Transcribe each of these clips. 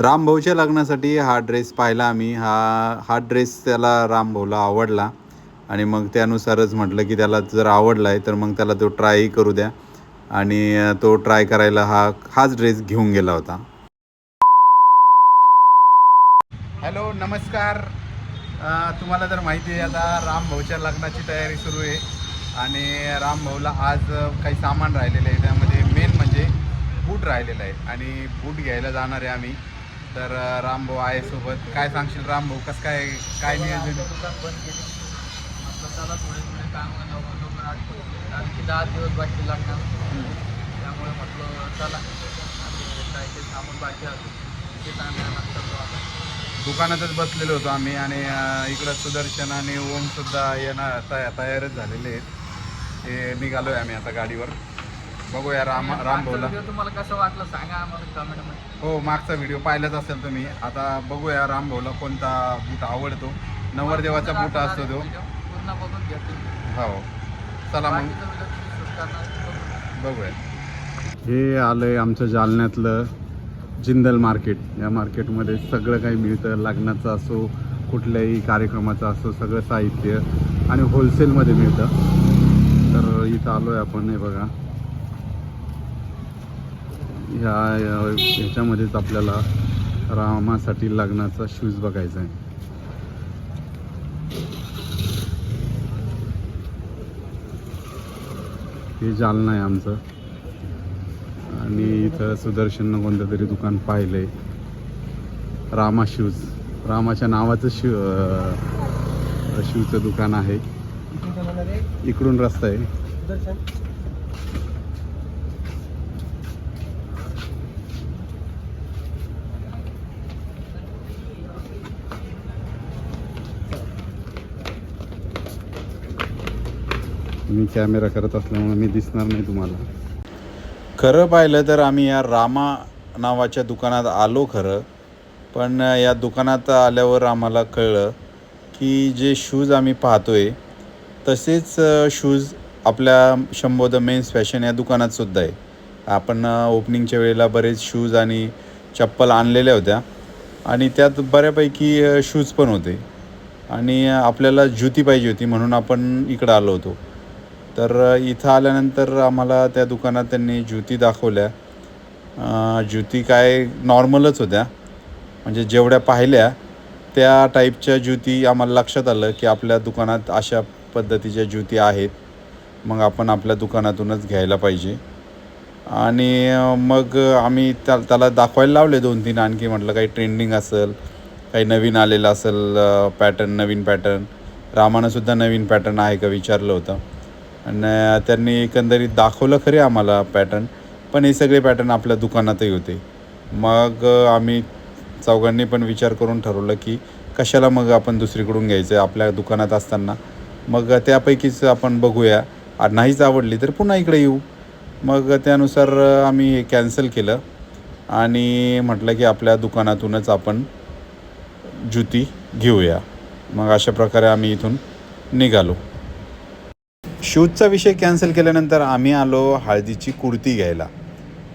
रामभाऊच्या लग्नासाठी हा ड्रेस पाहिला आम्ही. हा हा ड्रेस त्याला रामभाऊला आवडला. आणि मग त्यानुसारच म्हटलं की त्याला जर आवडला आहे तर मग त्याला तो ट्रायही करू द्या. आणि तो ट्राय करायला हा हाच ड्रेस घेऊन गेला होता. हॅलो नमस्कार. तुम्हाला तर माहिती आहे आता रामभाऊच्या लग्नाची तयारी सुरू आहे. आणि रामभाऊला आज काही सामान राहिलेलं आहे. त्यामध्ये मेन म्हणजे बूट राहिलेलं आहे. आणि बूट घ्यायला जाणार आहे आम्ही. तर रामभाऊ आहे सोबत. काय सांगशील रामभाऊ? कसं काय काय नियोजन? आहे? दुकान बंद केली. म्हटलं चला थोडे थोडे काम लवकर. आणखी दहा दिवस बाकी लागणार. त्यामुळे म्हटलं चला. काय ते सामान बाकी ते दुकानातच बसलेलो होतो आम्ही आणि इकडं सुदर्शन आणि ओम सुद्धा येणार तया तयारच झालेले आहेत. ते निघालोय आम्ही आता गाडीवर. बघूया राम आजचा व्हिडिओ तुम्हाला कसं वाटलं सांगा आम्हाला कमेंटमध्ये हो मागचा व्हिडिओ पाहिलाच असेल तुम्ही. आता बघूया रामभाऊला कोणता बूट आवडतो. नवरदेवाचा बूट असतो तो. पूर्ण बघून हो. चला मग. बाकीचा व्हिडिओ तुम्ही शूट करणार बघू. बघूया. हे आलंय आमच्या जालन्यातलं जिंदल मार्केट. या मार्केटमध्ये सगळं काही मिळतं. लग्नाचं असो कुठल्याही कार्यक्रमाचं असो सगळं साहित्य आणि होलसेलमध्ये मिळतं. तर इथं आलो आहे आपण हे बघा. या- ह्याच्यामध्येच आपल्याला रामासाठी लग्नाचा शूज बघायचा आहे. हे जालना आहे आमचं. आणि इथं सुदर्शननं कोणतं तरी दुकान पाहिलंय. रामा शूज रामाच्या नावाचं शू शूजचं दुकान आहे. इकडून रस्ता आहे. मी कॅमेरा करत असल्यामुळे मी दिसणार नाही तुम्हाला. खरं पाहिलं तर आम्ही या रामा नावाच्या दुकानात आलो खरं पण या दुकानात आल्यावर आम्हाला कळलं की जे शूज आम्ही पाहतोय तसेच शूज आपल्या शंभो मेन्स फॅशन या दुकानात सुद्धा आहे. आपण ओपनिंगच्या वेळेला बरेच शूज आणि चप्पल आणलेल्या होत्या आणि त्यात बऱ्यापैकी शूज पण होते. आणि आपल्याला ज्युती पाहिजे होती म्हणून आपण इकडं आलो होतो. तर इथं आल्यानंतर आम्हाला त्या दुकानात त्यांनी ज्युती दाखवल्या. ज्युती काय नॉर्मलच होत्या. म्हणजे जेवढ्या पाहिल्या त्या टाईपच्या ज्युती आम्हाला लक्षात आलं की आपल्या दुकानात अशा पद्धतीच्या ज्युती आहेत. मग आपण आपल्या दुकानातूनच घ्यायला पाहिजे. आणि मग आम्ही त्या त्याला दाखवायला लावले दोन तीन आणखी म्हटलं काही ट्रेंडिंग असेल काही नवीन आलेलं असेल पॅटर्न नवीन पॅटर्न. रामानंसुद्धा नवीन पॅटर्न आहे का विचारलं होतं. आणि त्यांनी एकंदरीत दाखवलं खरे आम्हाला पॅटर्न पण हे सगळे पॅटर्न आपल्या दुकानातही होते. मग आम्ही चौघांनी पण विचार करून ठरवलं की कशाला मग आपण दुसरीकडून घ्यायचं आहे आपल्या दुकानात असताना. मग त्यापैकीच आपण बघूया. नाहीच आवडली तर पुन्हा इकडे येऊ. मग त्यानुसार आम्ही हे कॅन्सल केलं. आणि म्हटलं की आपल्या दुकानातूनच आपण ज्युती घेऊया. मग अशा प्रकारे आम्ही इथून निघालो. शूजचा विषय कॅन्सल केल्यानंतर आम्ही आलो हळदीची कुर्ती घ्यायला.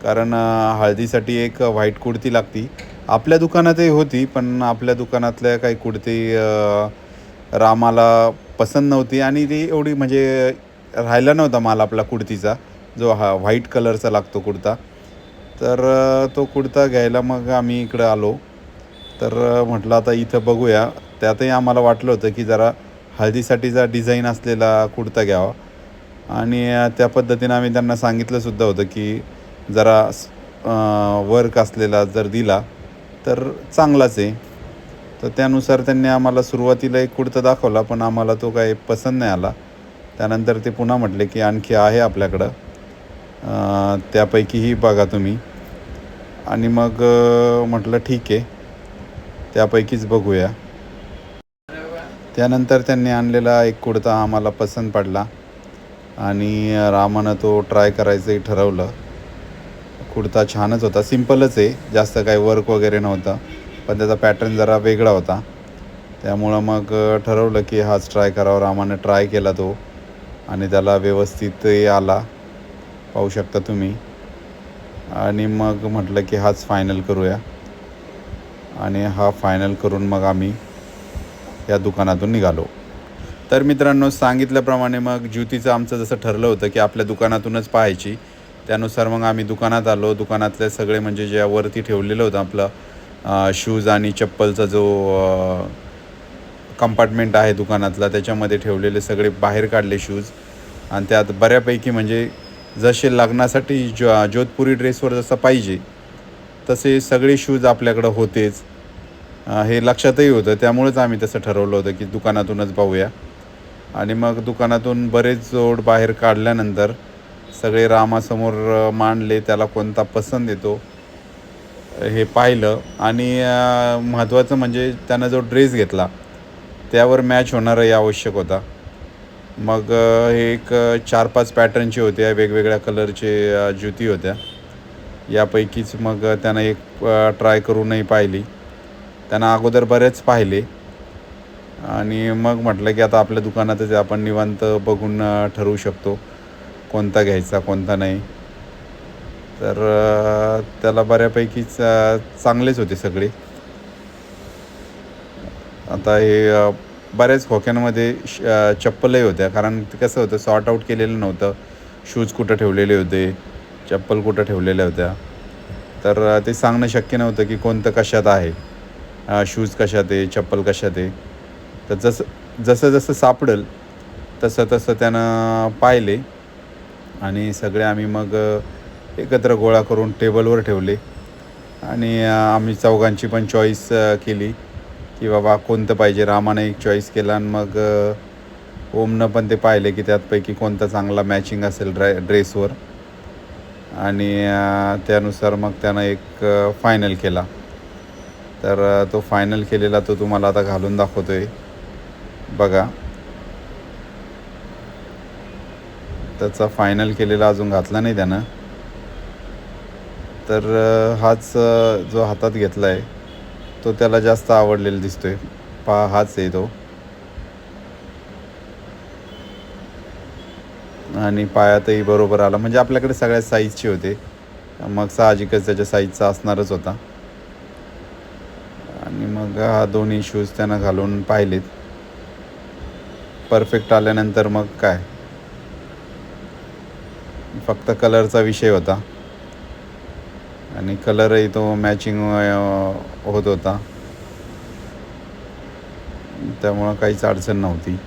कारण हळदीसाठी एक व्हाईट कुर्ती लागती. आपल्या दुकानातही होती पण आपल्या दुकानातल्या काही कुर्ती रामाला पसंत नव्हती आणि ती एवढी म्हणजे राहिला नव्हता माल आपला कुर्तीचा जो हा व्हाईट कलरचा लागतो कुर्ता. तर तो कुर्ता घ्यायला मग आम्ही इकडं आलो. तर म्हटलं आता इथं बघूया. त्यातही आम्हाला वाटलं होतं की जरा हळदीसाठीचा डिझाईन असलेला कुडता घ्यावा. आणि त्या पद्धतीनं आम्ही त्यांना सांगितलंसुद्धा होतं की जरा वर्क असलेला जर दिला तर चांगलाच आहे. तर त्यानुसार त्यांनी आम्हाला सुरुवातीला एक कुडता दाखवला पण आम्हाला तो काही पसंत नाही आला. त्यानंतर ते पुन्हा म्हटले की आणखी आहे आपल्याकडं. त्यापैकीही बघा तुम्ही. आणि मग म्हटलं ठीक आहे. त्यापैकीच बघूया. त्यानंतर त्यांनी आणलेला एक कुडता आम्हाला पसंत पडला. आणि रामानं तो ट्राय करायचंही ठरवलं. कुडता छानच होता. सिम्पलच आहे. जास्त काही वर्क वगैरे नव्हतं. पण त्याचा पॅटर्न जरा वेगळा होता. त्यामुळं मग ठरवलं की हाच ट्राय करावा. रामानं ट्राय केला तो. आणि त्याला व्यवस्थितही आला. पाहू शकता तुम्ही. आणि मग म्हटलं की हाच फायनल करूया. आणि हा फायनल करून मग आम्ही या दुकानातून निघालो. तर मित्रांनो सांगितल्याप्रमाणे मग ज्युतीचं आमचं जसं ठरलं होतं की आपल्या दुकानातूनच पाहायची. त्यानुसार मग आम्ही दुकानात आलो. दुकानातले सगळे म्हणजे जे वरती ठेवलेलं होतं आपलं शूज आणि चप्पलचा जो कंपार्टमेंट आहे दुकानातला त्याच्यामध्ये ठेवलेले सगळे बाहेर काढले शूज आणि त्यात बऱ्यापैकी म्हणजे जसे लग्नासाठी जो जोधपुरी ड्रेसवर जसं पाहिजे तसे सगळे शूज आपल्याकडं होतेच. हे लक्षातही होतं. त्यामुळेच आम्ही तसं ठरवलं होतं की दुकानातूनच पाहूया. आणि मग दुकानातून बरेच जोड बाहेर काढल्यानंतर सगळे रामासमोर मांडले त्याला कोणता पसंत येतो हे पाहिलं. आणि महत्त्वाचं म्हणजे त्यानं जो ड्रेस घेतला त्यावर मॅच होणाराही आवश्यक होता. मग हे एक चार पाच पॅटर्नचे होते वेगवेगळ्या कलरचे ज्युती होत्या. यापैकीच मग त्यानं एक ट्राय करूनही पाहिली. त्यांना अगोदर बरेच पाहिले. आणि मग म्हटलं की आता आपल्या दुकानातच आपण निवांत बघून ठरवू शकतो कोणता घ्यायचा कोणता नाही. तर त्याला बऱ्यापैकी चांगलेच होते सगळे. आता हे बऱ्याच खोक्यांमध्ये श- चप्पलही होत्या. कारण ते कसं होतं सॉर्ट आऊट केलेलं नव्हतं. शूज कुठं ठेवलेले होते चप्पल कुठं ठेवलेल्या होत्या. तर ते सांगणं शक्य नव्हतं की कोणतं कशात आहे. शूज कशात आहे चप्पल कशात आहे? तर जसं जसं जसं सापडेल तसं तसं त्यानं पाहिले आणि सगळे आम्ही मग एकत्र गोळा करून टेबलवर ठेवले. आणि आम्ही चौघांची पण चॉईस केली की बाबा कोणतं पाहिजे. रामाने एक चॉईस केला आणि मग ओमनं पण ते पाहिले की त्यातपैकी कोणता चांगला मॅचिंग असेल ड्रे ड्रेसवर आणि त्यानुसार मग त्यानं एक फायनल केला. तर तो फायनल केलेला तो तुम्हाला आता घालून दाखवतो आहे बघा. त्याचा फायनल केलेला अजून घातला नाही त्यानं. तर हाच जो हातात घेतला आहे तो त्याला जास्त आवडलेला दिसतोय. पहा हाच आहे तो. आणि पायातही बरोबर आला. म्हणजे आपल्याकडे सगळ्या साईजचे होते. मग साहजिकच त्याच्या साईजचा असणारच होता. आणि मग हा दोन्ही शूज त्यानं घालून पाहिलेत. परफेक्ट आल्यानंतर मग काय? फक्त कलरचा विषय होता. आणि कलरही तो मॅचिंग होत होता. त्यामुळं काहीच अडचण नव्हती.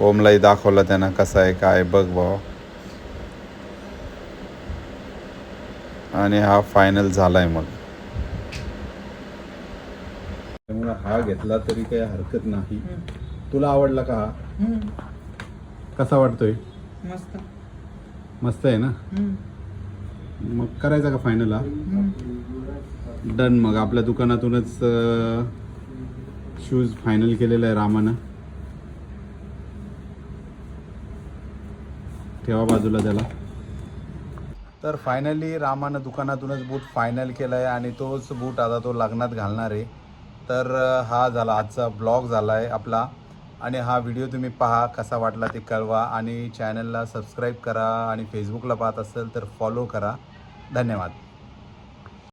ओमलाही दाखवला त्यानं कसा आहे काय बघ भाऊ आणि हा फायनल झाला आहे मग त्यामुळे हा घेतला तरी काही हरकत नाही. तुला आवडला का हा? कसा वाटतोय? मस्त. मस्त आहे ना? मग करायचा का फायनल हा? डन मग आपल्या दुकानातूनच शूज फायनल केलेला आहे रामानं. ठेवा बाजूला त्याला. तर फायनली रामानं दुकानातूनच बूट फायनल केला आहे आणि तोच बूट आता तो लग्नात घालणार आहे. तर हा झाला आजचा ब्लॉग झाला आहे आपला. आणि हा व्हिडिओ तुम्ही पहा कसा वाटला ते कळवा. आणि चॅनलला सबस्क्राईब करा आणि फेसबुकला पाहत असेल तर फॉलो करा. धन्यवाद.